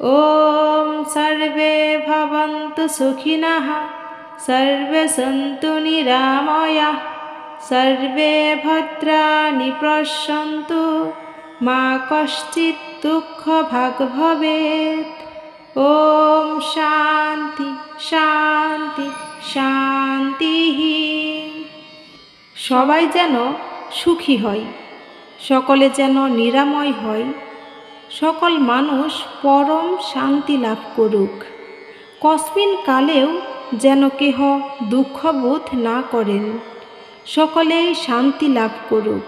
ॐ सर्वे भवन्तु सुखिनः सर्वे सन्तु निरामया सर्वे भद्राणि पश्यन्तु मा कश्चित् दुःखभाग् भवेत् ॐ शान्ति শান্তি শান্তিः সবাই যেন সুখী হয় সকলে যেন নিরাময় হয় সকল মানুষ পরম শান্তি লাভ করুক। কসমিন কালেও যেন কেহ দুঃখবোধ না করেন, সকলেই শান্তি লাভ করুক।